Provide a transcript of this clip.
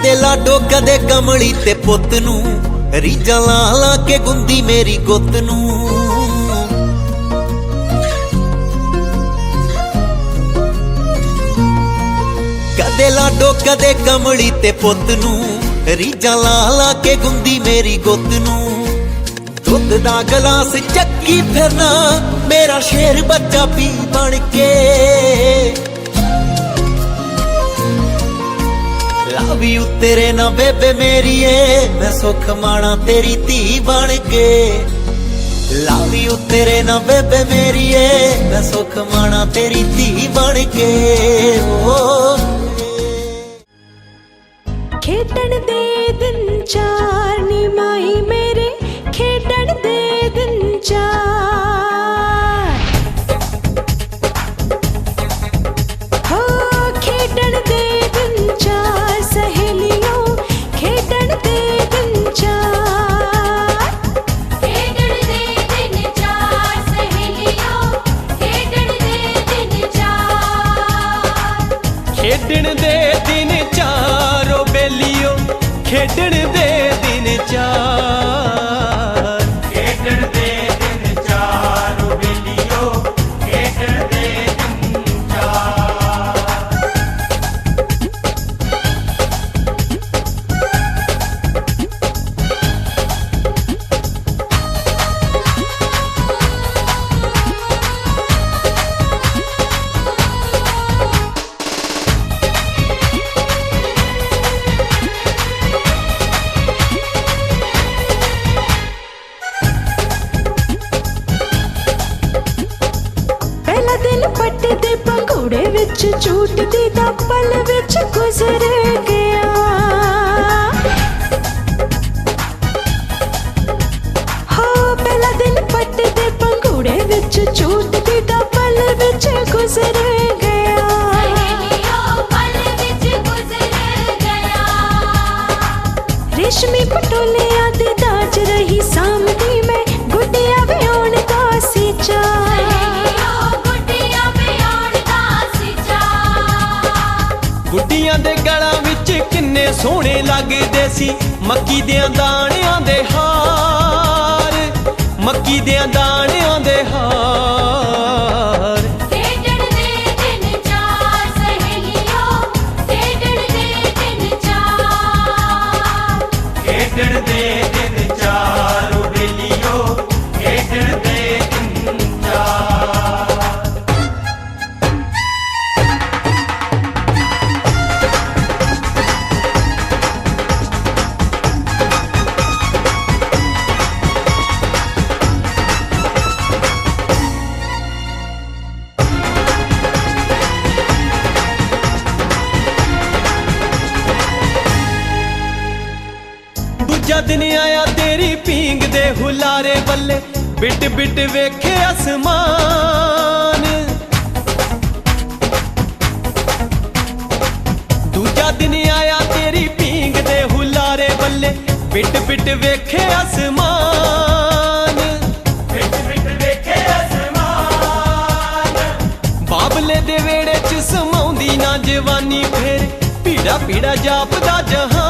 ਕਦੇ ਲਾਡੋ ਕਦੇ ਕਮਲੀ ਤੇ ਪੁੱਤ ਨੂੰ ਰੀਜਾਂ ਲਾ ਲਾ ਕੇ ਗੁੰਦੀ ਮੇਰੀ ਗੁੱਤ ਨੂੰ। ਕਦੇ ਲਾਡੋ, ਕਦੇ ਕਮਲੀ ਤੇ ਪੁੱਤ ਨੂੰ ਰੀਜਾਂ ਲਾ ਲਾ ਕੇ ਗੁੰਦੀ ਮੇਰੀ ਗੁੱਤ ਨੂੰ। ਦੁੱਧ ਦਾ ਗਲਾਸ ਚੱਕੀ ਫਿਰਨਾ, ਮੇਰਾ ਸ਼ੇਰ ਬੱਚਾ ਪੀ ਬਣ ਕੇ। ਤੇਰੇ ਨਾ ਬੇਬੇ ਮੇਰੀਏ, ਮੈਂ ਸੁੱਖ ਮਾਣਾ ਤੇਰੀ ਧੀ ਬਣ ਕੇ। ਲਾਵੀ ਤੇਰੇ ਨਾ ਬੇਬੇ ਮੇਰੀਏ, ਮੈਂ ਸੁੱਖ ਮਾਣਾ ਤੇਰੀ ਧੀ ਬਣ ਕੇ। ਓ। ਖੇਡਣ ਦੇ ਦਿਨ ਚਾਰ ਖੇਡਣ ਦੇ ਦਿਨ ਚਾਰੋ ਬੇਲੀਓ ਖੇਡਣ ਵਿੱਚ ਝੂਟਦੀ ਦਾ ਪਲ ਵਿੱਚ ਗੁਜ਼ਰ ਗਿਆ। ਹੋ ਪਹਿਲਾ ਦਿਨ ਪੱਟੇ ਦੇ ਪੰਘੂੜੇ ਵਿੱਚ ਝੂਟਦੀ ਦਾ ਪਲ ਵਿੱਚ ਗੁਜ਼ਰ ਗਿਆ। ਰੇਸ਼ਮੀ ਪਟੋਲਿਆਂ ਦੇ ਦਾਜ ਰਹੀ ਸਾਮ ਕਿੰਨੇ ਸੋਹਣੇ ਲੱਗਦੇ ਸੀ। ਮੱਕੀ ਦੇ ਦਾਣਿਆਂ ਦੇ ਹਾਰ ਮੱਕੀ ਦੇ ਦਾਣਿਆਂ ਦੇ ਦਿਨ ਆਇਆ ਤੇਰੀ ਪੀਂਗ ਦੇ ਹੁਲਾਰੇ ਬੱਲੇ। ਬਿਟ ਬਿਟ ਵੇਖੇ ਅਸਮਾਨ। ਦੂਜਾ ਦਿਨ ਆਇਆ ਤੇਰੀ ਪੀਂਗ ਦੇ ਹੁਲਾਰੇ ਬੱਲੇ। ਬਿਟ ਬਿਟ ਵੇਖੇ ਅਸਮਾਨ। ਬਿਟ ਬਿਟ ਵੇਖੇ ਅਸਮਾਨ। ਬਾਬਲੇ ਦੇ ਵੇੜੇ ਚ ਸਮਾਉਂਦੀ ਨਾ ਜਵਾਨੀ ਫੇਰ। ਪੀੜਾ ਪੀੜਾ ਜਾਪਦਾ ਜਹਾਨ